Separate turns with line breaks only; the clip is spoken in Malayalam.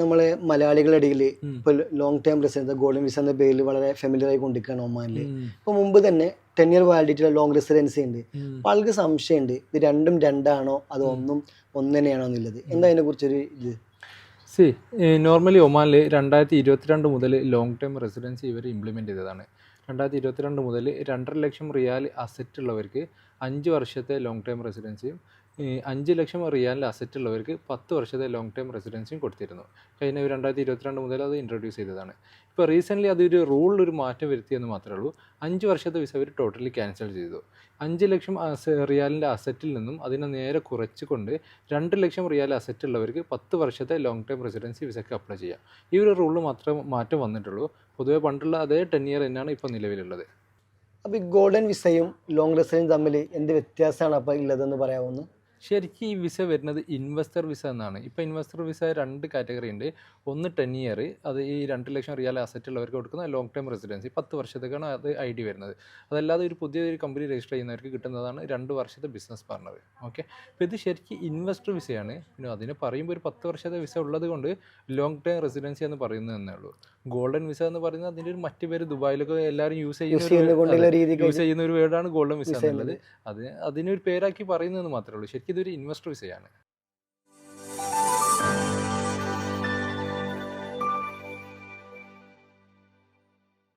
നമ്മളെ മലയാളികളുടെ ഇടയിൽ ഇപ്പോൾ long time residence golden visa എന്ന പേരിൽ വളരെ ഫെമിലിയർ ആയി കൊണ്ടിരിക്കുകയാണ് ഒമാനിൽ. ഇപ്പോൾ മുമ്പ് തന്നെ ടെൻ ഇയർ വാലിഡിറ്റിയുള്ള ലോങ് റെസിഡൻസി ഉണ്ട്. അപ്പൊ ആൾക്ക് സംശയമുണ്ട് ഇത് രണ്ടും രണ്ടാണോ അത് ഒന്നും ഒന്ന് തന്നെയാണോ എന്നുള്ളത്? എന്താ അതിനെക്കുറിച്ചൊരു ഇത്?
സി നോർമലി ഒമാനിൽ രണ്ടായിരത്തി ഇരുപത്തിരണ്ട് മുതൽ ലോങ് ടൈം റെസിഡൻസി ഇവർ ഇംപ്ലിമെന്റ് ചെയ്തതാണ്. രണ്ടായിരത്തി ഇരുപത്തിരണ്ട് മുതൽ രണ്ടര ലക്ഷം റിയാൽ അസറ്റ് ഉള്ളവർക്ക് അഞ്ച് വർഷത്തെ ലോങ് ടൈം റെസിഡൻസിയും അഞ്ച് ലക്ഷം റിയാലിന്റെ അസറ്റ് ഉള്ളവർക്ക് പത്ത് വർഷത്തെ ലോങ് ടേം റെസിഡൻസിയും കൊടുത്തിരുന്നു. കഴിഞ്ഞ രണ്ടായിരത്തി ഇരുപത്തിരണ്ട് മുതൽ അത് ഇൻട്രൊഡ്യൂസ് ചെയ്തതാണ്. ഇപ്പോൾ റീസെന്റ്ലി അതൊരു റൂളിൽ ഒരു മാറ്റം വരുത്തിയെന്ന് മാത്രമേ ഉള്ളൂ. അഞ്ച് വർഷത്തെ വിസ അവർ ടോട്ടലി ക്യാൻസൽ ചെയ്തു. അഞ്ച് ലക്ഷം റിയാലിന്റെ അസറ്റിൽ നിന്നും അതിനെ നേരെ കുറച്ചുകൊണ്ട് രണ്ട് ലക്ഷം റിയാൽ അസറ്റ് ഉള്ളവർക്ക് പത്ത് വർഷത്തെ ലോങ് ടേം റെസിഡൻസി വിസയ്ക്ക് അപ്ലൈ ചെയ്യാം. ഈ ഒരു റൂളിൽ മാത്രം മാറ്റം വന്നിട്ടുള്ളൂ. പൊതുവെ പണ്ടുള്ള അതേ ടെൻ ഇയർ തന്നെയാണ് ഇപ്പോൾ നിലവിലുള്ളത്.
അപ്പോൾ ഈ ഗോൾഡൻ വിസയും ലോങ് റെസിഡൻസ് തമ്മിൽ എന്ത് വ്യത്യാസമാണ് അപ്പോൾ ഉള്ളതെന്ന് പറയാവുന്നു
ശരിക്കും ഈ വിസ വരുന്നത് ഇൻവെസ്റ്റർ വിസ എന്നാണ്. ഇപ്പോൾ ഇൻവെസ്റ്റർ വിസ രണ്ട് കാറ്റഗറി ഉണ്ട്. ഒന്ന് ടെൻ ഇയർ അത് ഈ രണ്ട് ലക്ഷം റിയാൽ അസറ്റ് ഉള്ളവർക്ക് കൊടുക്കുന്ന ലോങ് ടൈം റെസിഡൻസി പത്ത് വർഷത്തേക്കാണ് അത് ഐ ഡി വരുന്നത്. അതല്ലാതെ ഒരു പുതിയൊരു കമ്പനി രജിസ്റ്റർ ചെയ്യുന്നവർക്ക് കിട്ടുന്നതാണ് രണ്ട് വർഷത്തെ ബിസിനസ് പാർട്ണർ ഓക്കെ അപ്പോൾ ഇത് ശരിക്കും ഇൻവെസ്റ്റർ വിസയാണ്. പിന്നെ അതിന് പറയുമ്പോൾ ഒരു പത്ത് വർഷത്തെ വിസ ഉള്ളത് കൊണ്ട് ലോങ് ടൈം റെസിഡൻസി എന്ന് പറയുന്നത് എന്നേ ഉള്ളൂ. ഗോൾഡൻ വിസ എന്ന് പറയുന്നത് അതിന്റെ ഒരു മറ്റു പേര് ദുബായിലൊക്കെ എല്ലാവരും യൂസ്
ചെയ്യുന്ന
യൂസ് ചെയ്യുന്ന ഒരു വേർഡാണ് ഗോൾഡൻ വിസ
വിസ
എന്നുള്ളത്. അത് അതിനൊരു പേരാക്കി പറയുന്നതെന്ന് മാത്രമേ ഉള്ളൂ. ശരിക്കും ഇതൊരു ഇൻവെസ്റ്റർ വിസയാണ്